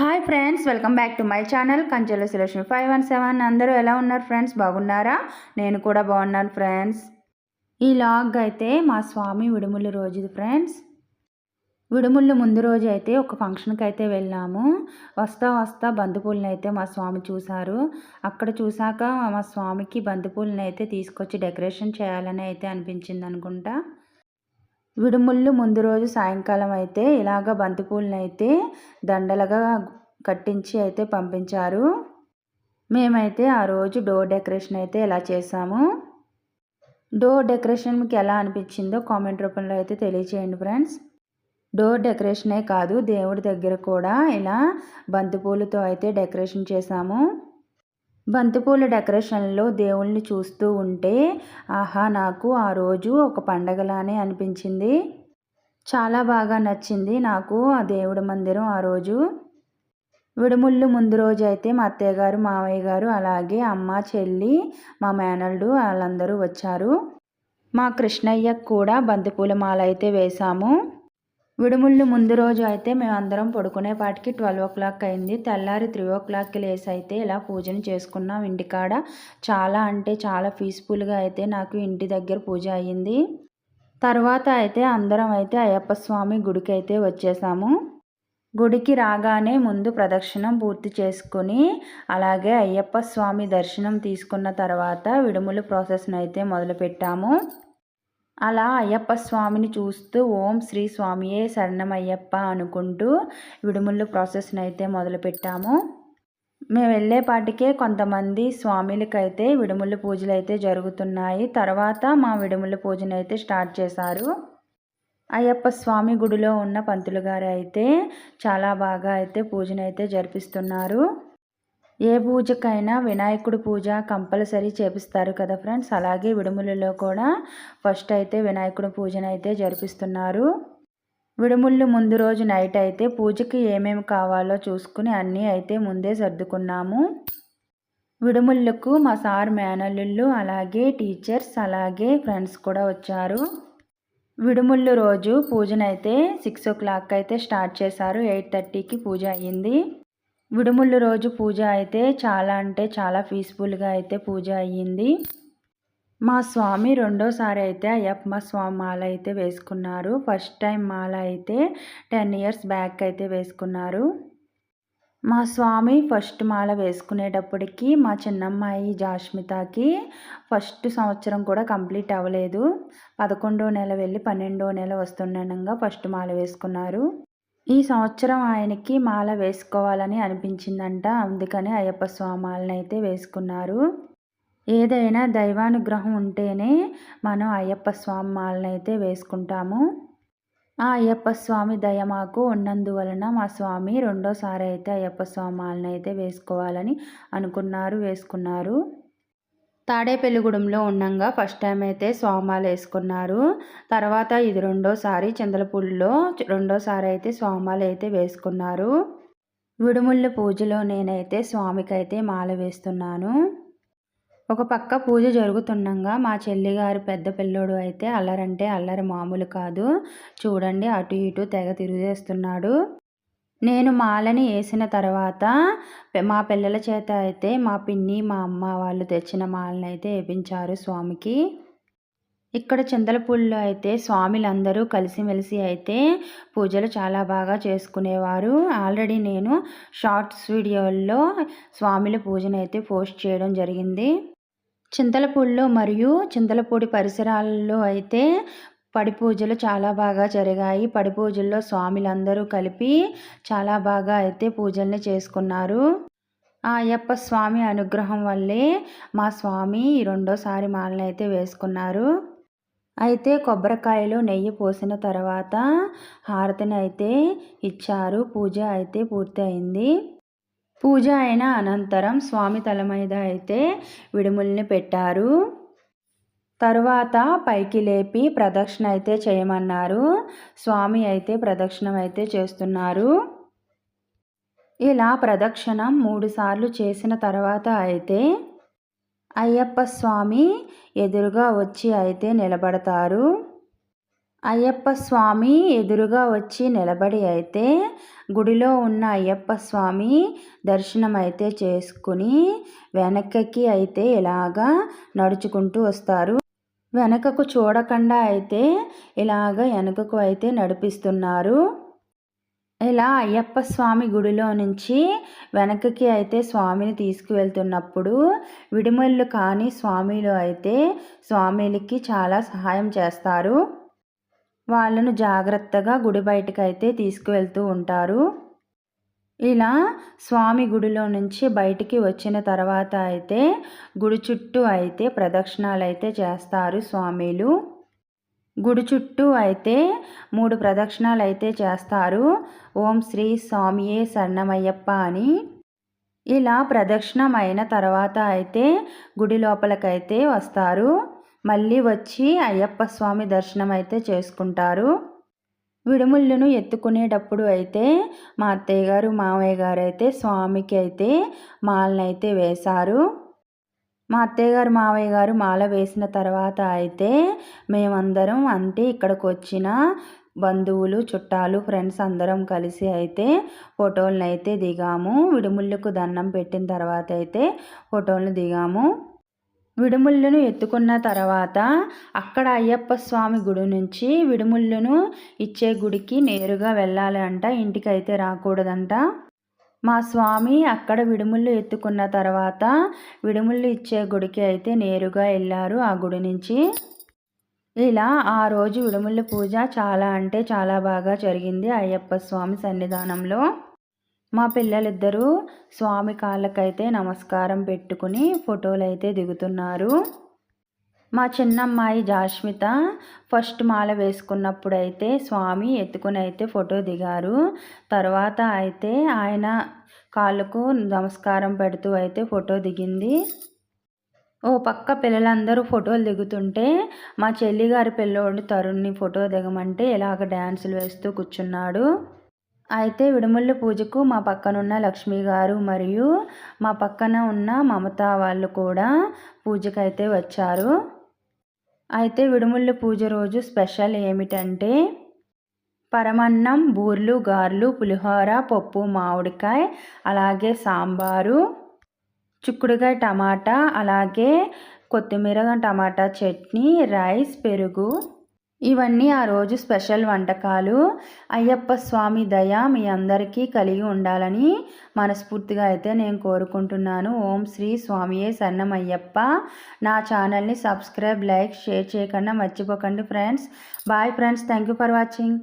Hi friends welcome back to my channel Kanchela Sulakshmi five one seven అందరూ ఎలా ఉన్నారు friends బాగున్నారా? నేను కూడా బాగున్నాను ఫ్రెండ్స్ ఈ లాగ్ అయితే మా స్వామి విడుముల రోజుది ఫ్రెండ్స్ విడుముళ్ళు ముందు రోజు అయితే ఒక ఫంక్షన్కి అయితే వెళ్ళాము. వస్తా వస్తా బంతిపూలని అయితే మా స్వామి చూశారు. అక్కడ చూశాక మా స్వామికి బంతిపూలని అయితే తీసుకొచ్చి డెకరేషన్ చేయాలని అయితే అనిపించింది అనుకుంటా. విడుముళ్ళు ముందు రోజు సాయంకాలం అయితే ఇలాగ బంతిపూలను అయితే దండలుగా కట్టించి అయితే పంపించారు. మేమైతే ఆ రోజు డోర్ డెకరేషన్ అయితే ఇలా చేసాము డోర్ డెకరేషన్ మీకు ఎలా అనిపించిందో కామెంట్ రూపంలో అయితే తెలియచేయండి ఫ్రెండ్స్. డోర్ డెకరేషనే కాదు దేవుడి దగ్గర కూడా ఇలా బంతిపూలతో అయితే డెకరేషన్ చేశాము. బంతిపూల డెకరేషన్లో దేవుళ్ళని చూస్తూ ఉంటే ఆహా నాకు ఆ రోజు ఒక పండగలానే అనిపించింది. చాలా బాగా నచ్చింది నాకు ఆ దేవుడి మందిరం ఆ రోజు. విడుముళ్ళు ముందు రోజు అయితే మా అత్తయ్య గారు మావయ్య గారు అలాగే అమ్మ చెల్లి మా మేనల్డు వాళ్ళందరూ వచ్చారు. మా కృష్ణయ్యకు కూడా బంతిపూల మాల అయితే వేశాము. విడుముళ్ళు ముందు రోజు అయితే మేమందరం పడుకునేపాటికి ట్వెల్వ్ ఓ క్లాక్ అయింది. తెల్లారి త్రీ ఓ క్లాక్కి లేసి అయితే ఇలా పూజను చేసుకున్నాం. ఇంటికాడ చాలా అంటే చాలా పీస్ఫుల్గా అయితే నాకు ఇంటి దగ్గర పూజ అయ్యింది. తర్వాత అయితే అందరం అయితే అయ్యప్ప స్వామి గుడికి అయితే వచ్చేసాము. గుడికి రాగానే ముందు ప్రదక్షిణం పూర్తి చేసుకుని అలాగే అయ్యప్ప స్వామి దర్శనం తీసుకున్న తర్వాత విడుములు ప్రాసెస్ను అయితే మొదలుపెట్టాము. అలా అయ్యప్ప స్వామిని చూస్తూ ఓం శ్రీ స్వామియే శరణమయ్యప్ప అనుకుంటూ విడుముళ్ళు ప్రాసెస్ని అయితే మొదలుపెట్టాము. మేము వెళ్ళేపాటికే కొంతమంది స్వామిలకైతే విడుముళ్ళు పూజలు అయితే జరుగుతున్నాయి. తర్వాత మా విడుముళ్ళు పూజను అయితే స్టార్ట్ చేశారు. అయ్యప్ప స్వామి గుడిలో ఉన్న పంతులు గారు అయితే చాలా బాగా అయితే పూజను అయితే జరిపిస్తున్నారు. ఏ పూజకైనా వినాయకుడి పూజ కంపల్సరీ చేపిస్తారు కదా ఫ్రెండ్స్. అలాగే విడుములలో కూడా ఫస్ట్ అయితే వినాయకుడి పూజనైతే అయితే జరిపిస్తున్నారు. విడుముళ్ళు ముందు రోజు నైట్ అయితే పూజకి ఏమేమి కావాలో చూసుకుని అన్నీ అయితే ముందే సర్దుకున్నాము. విడుముళ్ళకు మా సార్ మేనల్లుళ్ళు అలాగే టీచర్స్ అలాగే ఫ్రెండ్స్ కూడా వచ్చారు. విడుముళ్ళు రోజు పూజనైతే సిక్స్ ఓ క్లాక్ అయితే స్టార్ట్ చేశారు. ఎయిట్ థర్టీకి పూజ అయ్యింది. విడుముళ్ళు రోజు పూజ అయితే చాలా అంటే చాలా పీస్ఫుల్గా అయితే పూజ అయ్యింది. మా స్వామి రెండోసారి అయితే అయ్యప్ప స్వామి మాల అయితే వేసుకున్నారు. ఫస్ట్ టైం మాల అయితే టెన్ ఇయర్స్ బ్యాక్ అయితే వేసుకున్నారు. మా స్వామి ఫస్ట్ మాల వేసుకునేటప్పటికి మా చిన్నమ్మాయి జాష్మితకి ఫస్ట్ సంవత్సరం కూడా కంప్లీట్ అవ్వలేదు. పదకొండో నెల వెళ్ళి పన్నెండో నెల వస్తుండగా ఫస్ట్ మాల వేసుకున్నారు. ఈ సంవత్సరం ఆయనకి మాల వేసుకోవాలని అనిపించిందంట. అందుకని అయ్యప్ప స్వామాలను అయితే వేసుకున్నారు. ఏదైనా దైవానుగ్రహం ఉంటేనే మనం అయ్యప్ప స్వామి మాలను అయితే వేసుకుంటాము. ఆ అయ్యప్ప స్వామి దయ మాకు ఉన్నందువలన మా స్వామి రెండోసారి అయితే అయ్యప్ప స్వామి మాలను అయితే వేసుకోవాలని అనుకున్నారు వేసుకున్నారు. తాడేపల్లిగూడెంలో ఉండంగా ఫస్ట్ టైం అయితే స్వామాలు వేసుకున్నారు. తర్వాత ఇది రెండోసారి చింతలపూడిలో రెండోసారి అయితే స్వామాలు అయితే వేసుకున్నారు. విడుముళ్ళ పూజలో నేనైతే స్వామికి అయితే మాల వేస్తున్నాను. ఒక పక్క పూజ జరుగుతుండగా మా చెల్లిగారి పెద్ద పిల్లోడు అయితే అల్లరంటే అల్లరి మామూలు కాదు. చూడండి అటు ఇటు తెగ తిరిగేస్తున్నాడు. నేను మాలని వేసిన తర్వాత మా పిల్లల చేత అయితే మా పిన్ని మా అమ్మ వాళ్ళు తెచ్చిన మాలని అయితే వేపించారు స్వామికి. ఇక్కడ చింతలపూడిలో అయితే స్వామిలందరూ కలిసిమెలిసి అయితే పూజలు చాలా బాగా చేసుకునేవారు. ఆల్రెడీ నేను షార్ట్స్ వీడియోల్లో స్వామిల పూజను అయితే పోస్ట్ చేయడం జరిగింది. చింతలపూడిలో మరియు చింతలపూడి పరిసరాల్లో అయితే పడి పూజలు చాలా బాగా జరిగాయి. పడి పూజల్లో స్వామిలందరూ కలిపి చాలా బాగా అయితే పూజల్ని చేసుకున్నారు. ఆ అయ్యప్ప స్వామి అనుగ్రహం వల్లే మా స్వామి రెండోసారి మాలను అయితే వేసుకున్నారు. అయితే కొబ్బరికాయలు నెయ్యి పోసిన తర్వాత హారతిని అయితే ఇచ్చారు. పూజ అయితే పూర్తి అయింది పూజ అయిన అనంతరం స్వామి తల మీద అయితే విడుముల్ని పెట్టారు. తరువాత పైకి లేపి ప్రదక్షిణ అయితే చేయమన్నారు. స్వామి అయితే ప్రదక్షిణం అయితే చేస్తున్నారు. ఇలా ప్రదక్షిణం మూడుసార్లు చేసిన తర్వాత అయితే అయ్యప్ప స్వామి ఎదురుగా వచ్చి అయితే నిలబడతారు. అయ్యప్ప స్వామి ఎదురుగా వచ్చి నిలబడి అయితే గుడిలో ఉన్న అయ్యప్ప స్వామి దర్శనం అయితే చేసుకుని వెనక్కి అయితే ఇలాగా నడుచుకుంటూ వస్తారు. వెనకకు చూడకుండా అయితే ఇలాగ వెనకకు అయితే నడిపిస్తున్నారు. ఇలా అయ్యప్ప స్వామి గుడిలో నుంచి వెనకకి అయితే స్వామిని తీసుకువెళ్తున్నప్పుడు విడిమల్లు కాని స్వామిలు అయితే స్వామిలకి చాలా సహాయం చేస్తారు. వాళ్ళను జాగ్రత్తగా గుడి బయటకు అయితే తీసుకువెళ్తూ ఉంటారు. ఇలా స్వామి గుడిలో నుంచి బయటికి వచ్చిన తర్వాత అయితే గుడి చుట్టూ అయితే ప్రదక్షిణాలు అయితే చేస్తారు స్వామిలు. గుడి చుట్టూ అయితే మూడు ప్రదక్షిణాలు అయితే చేస్తారు. ఓం శ్రీ స్వామియే సన్నమయ్యప్ప అని. ఇలా ప్రదక్షిణం అయిన తర్వాత అయితే గుడి లోపలికైతే వస్తారు. మళ్ళీ వచ్చి అయ్యప్ప స్వామి దర్శనం అయితే చేసుకుంటారు. విడుముళ్ళను ఎత్తుకునేటప్పుడు అయితే మా అత్తయ్య గారు మామయ్య గారు అయితే స్వామికి అయితే మాలనైతే వేశారు. మా అత్తయ్య గారు మావయ్య గారు మాల వేసిన తర్వాత అయితే మేమందరం అంటే ఇక్కడికి వచ్చిన బంధువులు చుట్టాలు ఫ్రెండ్స్ అందరం కలిసి అయితే ఫోటోలను అయితే దిగాము. విడుముళ్ళకు దండం పెట్టిన తర్వాత అయితే ఫోటోలను దిగాము. విడుముళ్ళను ఎత్తుకున్న తర్వాత అక్కడ అయ్యప్ప స్వామి గుడి నుంచి విడుముళ్ళను ఇచ్చే గుడికి నేరుగా వెళ్ళాలి అంట. ఇంటికైతే రాకూడదంట. మా స్వామి అక్కడ విడుముళ్ళు ఎత్తుకున్న తర్వాత విడుముళ్ళు ఇచ్చే గుడికి అయితే నేరుగా వెళ్ళారు ఆ గుడి నుంచి. ఇలా ఆ రోజు విడుముళ్ళ పూజ చాలా అంటే చాలా బాగా జరిగింది అయ్యప్ప స్వామి సన్నిధానంలో. మా పిల్లలిద్దరూ స్వామి కాళ్ళకైతే నమస్కారం పెట్టుకుని ఫోటోలు అయితే దిగుతున్నారు. మా చిన్నమ్మాయి జాస్మిత ఫస్ట్ మాల వేసుకున్నప్పుడు అయితే స్వామి ఎత్తుకుని అయితే ఫోటో దిగారు. తర్వాత అయితే ఆయన కాళ్ళకు నమస్కారం పెడుతూ అయితే ఫోటో దిగింది. ఓ పక్క పిల్లలందరూ ఫోటోలు దిగుతుంటే మా చెల్లిగారి పిల్లోడు తరుణ్ని ఫోటో దిగమంటే ఇలాగ డ్యాన్సులు వేస్తూ కూర్చున్నాడు. అయితే విడుముళ్ళ పూజకు మా పక్కనున్న లక్ష్మి గారు మరియు మా పక్కన ఉన్న మమత వాళ్ళు కూడా పూజకైతే వచ్చారు. అయితే విడుముళ్ళ పూజ రోజు స్పెషల్ ఏమిటంటే పరమన్నం బూర్లు గార్లు పులిహోర పప్పు మామిడికాయ అలాగే సాంబారు చిక్కుడుకాయ టమాటా అలాగే కొత్తిమీర టమాటా చట్నీ రైస్ పెరుగు ఇవన్నీ ఆ రోజు స్పెషల్ వంటకాలు. అయ్యప్ప స్వామి దయ మీ అందరికీ కలిగి ఉండాలని మనస్ఫూర్తిగా అయితే నేను కోరుకుంటున్నాను. ఓం శ్రీ స్వామియే సన్నమయ్యప్ప నా ఛానల్ని సబ్స్క్రైబ్ లైక్ షేర్ చేయకుండా మర్చిపోకండి friends. Bye friends. Thank you for watching.